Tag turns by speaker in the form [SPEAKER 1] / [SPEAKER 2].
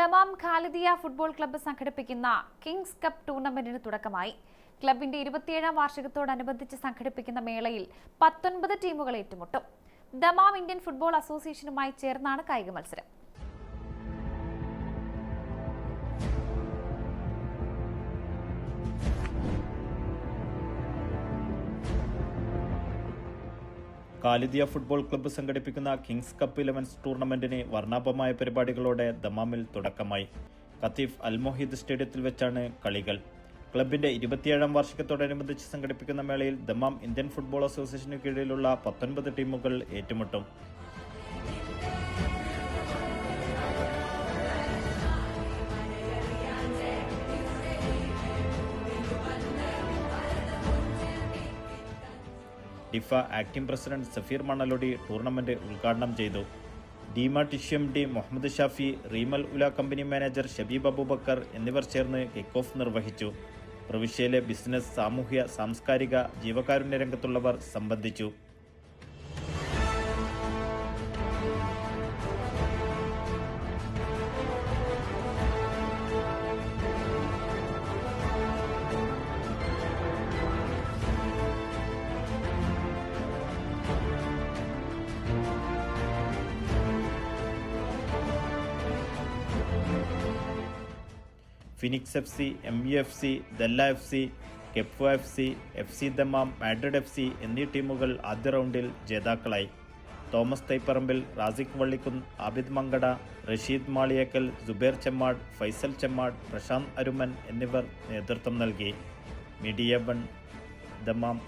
[SPEAKER 1] Dammam Khalidiya football club സംഘടിപ്പിക്കുന്ന Kings cup ടൂർണമെന്റിന് തുടക്കമായി. ക്ലബിന്റെ ഇരുപത്തിയേഴാം വാർഷികത്തോടനുബന്ധിച്ച് സംഘടിപ്പിക്കുന്ന മേളയിൽ പത്തൊൻപത് ടീമുകൾ ഏറ്റുമുട്ടും. ദമാം ഇന്ത്യൻ ഫുട്ബോൾ അസോസിയേഷനുമായി ചേർന്നാണ് കായിക മത്സരം.
[SPEAKER 2] കാലിദിയ ഫുട്ബോൾ ക്ലബ്ബ് സംഘടിപ്പിക്കുന്ന കിങ്സ് കപ്പ് ഇലവൻസ് ടൂർണമെന്റിന് വർണാഭമായ പരിപാടികളോടെ ദമാമിൽ തുടക്കമായി. കത്തീഫ് അൽമൊഹീദ് സ്റ്റേഡിയത്തിൽ വെച്ചാണ് കളികൾ. ക്ലബിന്റെ ഇരുപത്തിയേഴാം വാർഷികത്തോടനുബന്ധിച്ച് സംഘടിപ്പിക്കുന്ന മേളയിൽ ദമാം ഇന്ത്യൻ ഫുട്ബോൾ അസോസിയേഷന് കീഴിലുള്ള പത്തൊൻപത് ടീമുകൾ ഏറ്റുമുട്ടും. ഡിഫ acting president Safeer Manalodi tournament ഉദ്ഘാടനം ചെയ്തു. ഡിമാർട്ട് ഇഷ്യം ഡി മുഹമ്മദ് ഷാഫി റീമൽ ഉല കമ്പനി മാനേജർ ഷബീബ് അബൂബക്കർ എന്നിവർ ചേർന്ന് കിക്ക് ഓഫ് നിർവഹിച്ചു. പ്രവിശ്യയിലെ ബിസിനസ് സാമൂഹ്യ സാംസ്കാരിക ജീവകാരുണ്യ രംഗത്തുള്ളവർ സംബന്ധിച്ചു. Phoenix F C M U F C Dalla F C KEPFO F C F C Dammam Madrid F C എന്നീ ടീമുകൾ ആദ്യ റൗണ്ടിൽ ജേതാക്കളായി. തോമസ് തൈപ്പറമ്പിൽ റാസിഖ് വള്ളിക്കുന്ന് ആബിദ് മങ്കട റഷീദ് മാളിയേക്കൽ സുബേർ ചെമ്മാട് ഫൈസൽ ചെമ്മാട് പ്രശാന്ത് അരുമൻ എന്നിവർ നേതൃത്വം നൽകി. Media one Dammam